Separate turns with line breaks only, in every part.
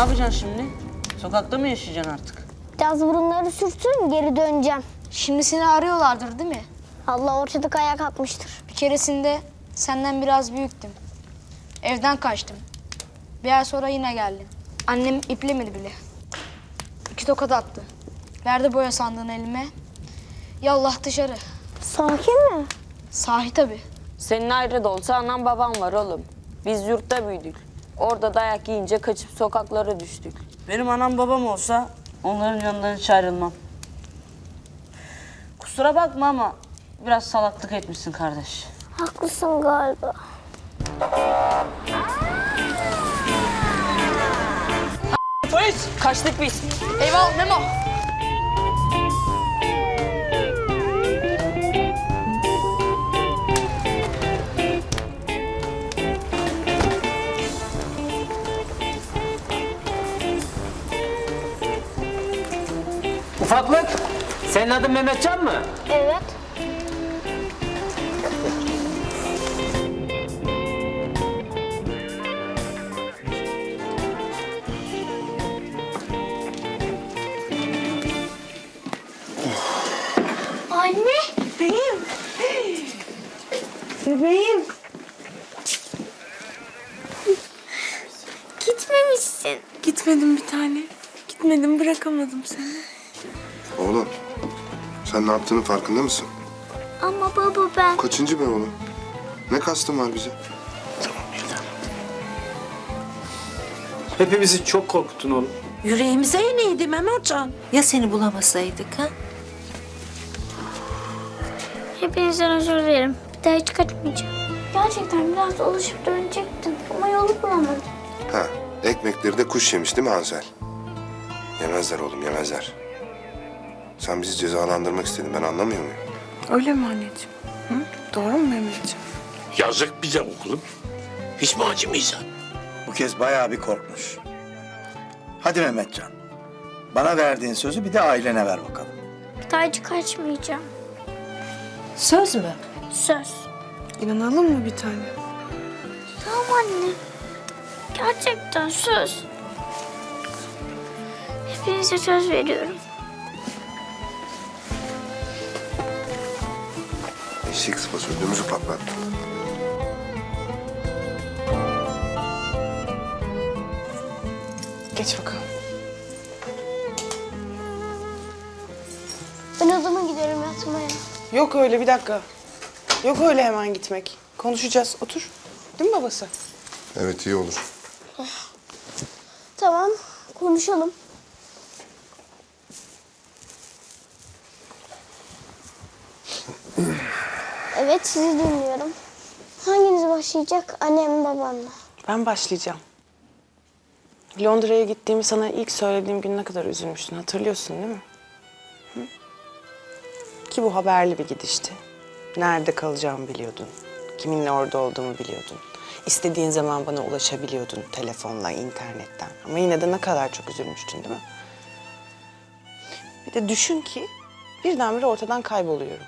yapacaksın şimdi? Sokakta mı yaşayacaksın artık?
Biraz burunları sürtsün geri döneceğim.
Şimdi seni arıyorlardır değil mi?
Allah ortalık ayağa kalkmıştır.
Bir keresinde senden biraz büyüktüm. Evden kaçtım. Bir ay sonra yine geldim. Annem iplemedi bile. İki tokat attı. Verdi boya sandığını elime. Yallah dışarı.
Sakin mi?
Sahi tabii.
Senin ayrı da olsa anan baban var oğlum. Biz yurtta büyüdük. Orada dayak yiyince kaçıp sokaklara düştük.
Benim anam babam olsa onların yanından hiç ayrılmam. Kusura bakma ama biraz salaklık etmişsin kardeş.
Haklısın galiba.
Polis! Kaçtık biz.
Eyvallah Memo.
Ufaklık, senin adın Mehmetcan mı?
Evet. Anne.
Bebeğim. Bebeğim.
Gitmemişsin.
Gitmedim bir tane. Gitmedim bırakamadım seni.
Oğlum, sen ne yaptığının farkında mısın?
Ama baba ben...
Kaçıncı be oğlum? Ne kastın var bize?
Hepimizi çok korkuttun oğlum.
Yüreğimize ineydi Memocan. Ya seni bulamasaydık ha?
Hepinizden özür dilerim. Bir daha hiç kaçmayacağım. Gerçekten biraz dolaşıp dönecektim ama yolu bulamadım.
Ha, ekmekleri de kuş yemiş değil mi Hansel? Yemezler oğlum, yemezler. Sen bizi cezalandırmak istedin, ben anlamıyor muyum?
Öyle mi anneciğim? Hı? Doğru mu Mehmetciğim?
Yazık bize oğlum. Hiç mi acımayız ha?
Bu kez bayağı bir korkmuş. Hadi Mehmetcan. Bana verdiğin sözü bir de ailene ver bakalım.
Bir daha hiç kaçmayacağım.
Söz mü?
Söz.
İnanalım mı bir tane?
Tamam anne. Gerçekten söz. Hepinize söz veriyorum.
Eşek sıpası ödümüzü patlattı.
Geç bakalım.
Ben odama gidiyorum yatmaya.
Yok öyle bir dakika. Yok öyle hemen gitmek. Konuşacağız. Otur. Değil mi babası?
Evet, iyi olur.
Tamam, konuşalım. Evet, sizi dinliyorum. Hanginiz başlayacak? Annem babam?
Ben başlayacağım. Londra'ya gittiğimi sana ilk söylediğim gün ne kadar üzülmüştün hatırlıyorsun değil mi? Hı? Ki bu haberli bir gidişti. Nerede kalacağımı biliyordun. Kiminle orada olduğumu biliyordun. İstediğin zaman bana ulaşabiliyordun telefonla, internetten. Ama yine de ne kadar çok üzülmüştün değil mi? Bir de düşün ki birdenbire ortadan kayboluyorum.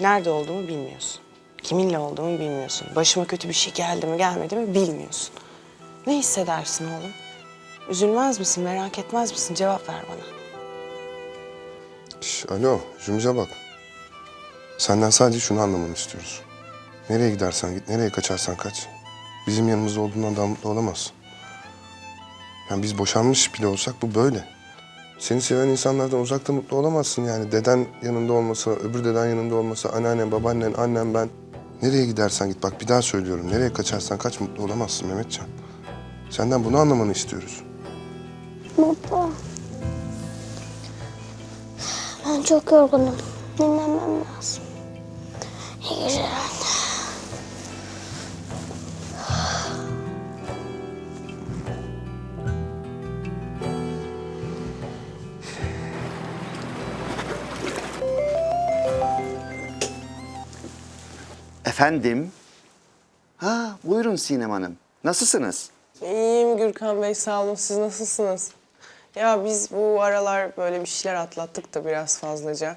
Nerede olduğumu bilmiyorsun. Kiminle olduğumu bilmiyorsun. Başıma kötü bir şey geldi mi gelmedi mi bilmiyorsun. Ne hissedersin oğlum? Üzülmez misin, merak etmez misin? Cevap ver bana.
Şş, alo, Jümce bak. Senden sadece şunu anlamanı istiyoruz. Nereye gidersen git, nereye kaçarsan kaç. Bizim yanımızda olduğundan daha mutlu olamazsın. Yani biz boşanmış bile olsak bu böyle. Seni seven insanlardan uzakta mutlu olamazsın yani. Deden yanında olmasa, öbür deden yanında olmasa, anneannen, babaannen, annem, ben. Nereye gidersen git. Bak bir daha söylüyorum. Nereye kaçarsan kaç mutlu olamazsın Mehmetcan. Senden bunu anlamanı istiyoruz.
Baba. Ben çok yorgunum. Dinlenmem lazım. İyi geceler
Efendim? Ha, buyurun Sinem Hanım. Nasılsınız?
İyiyim Gürkan Bey, sağ olun. Siz nasılsınız? Ya biz bu aralar böyle bir şeyler atlattık da biraz fazlaca.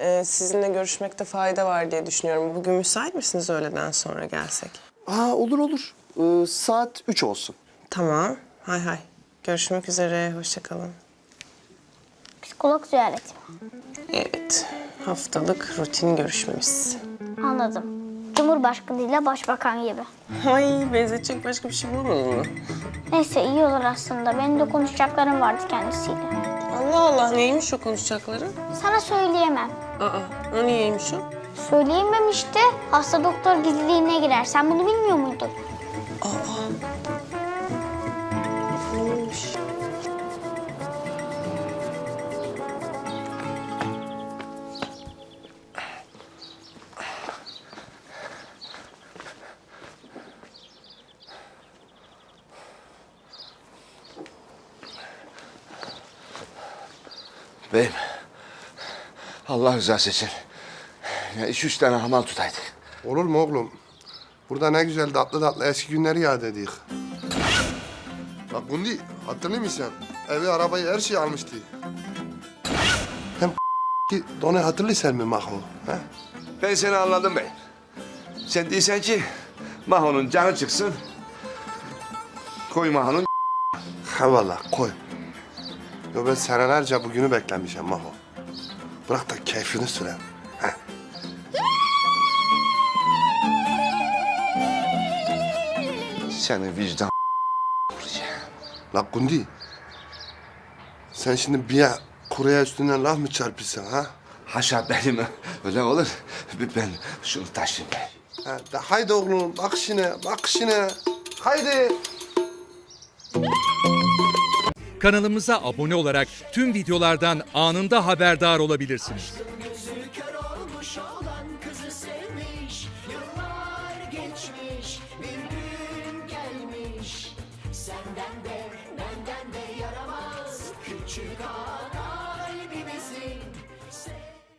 Ee, sizinle görüşmekte fayda var diye düşünüyorum. Bugün müsait misiniz öğleden sonra gelsek?
Aa, olur olur. Ee, saat 3 olsun.
Tamam, hay hay.
Görüşmek üzere. Hoşça kalın.
Psikolog ziyareti.
Evet. Haftalık rutin görüşmemiz.
Anladım. Cumhurbaşkanı ile başbakan gibi.
Ay benzetecek başka bir şey bulamadın mı?
Neyse iyi olur aslında. Benim de konuşacaklarım vardı kendisiyle.
Allah Allah neymiş o konuşacakları?
Sana söyleyemem.
Aa o niyeymiş o?
Söyleyemem işte. Hasta doktor gizliliğine girer. Sen bunu bilmiyor muydun?
Neymiş?
Beyim, Allah rızası için. Ya iki üç tane hamal tutaydık.
Olur mu oğlum? Burada ne güzel tatlı tatlı eski günleri yad ediyor. Bak Gundi hatırlıyor musun? Evi, arabayı, her şeyi almıştı. Hem ki Donu hatırlıyorsun mu Maho? He?
Ben seni anladım beyim. Sen değilsen ki Maho'nun canı çıksın. Koy Maho'nun
Ha valla koy. Yo ben senelerce bugünü beklemişim Maho. Bırak da keyfini süren. He.
seni vicdan
La Gundi. Sen şimdi bir kuraya üstünden laf mı çarpıyorsun ha?
Haşa benim öyle olur. Ben şunu taşıyayım
ha de haydi oğlum bak işine bak işine. Haydi.
Kanalımıza abone olarak tüm videolardan anında haberdar olabilirsiniz.
Senden de benden de yaramaz küçük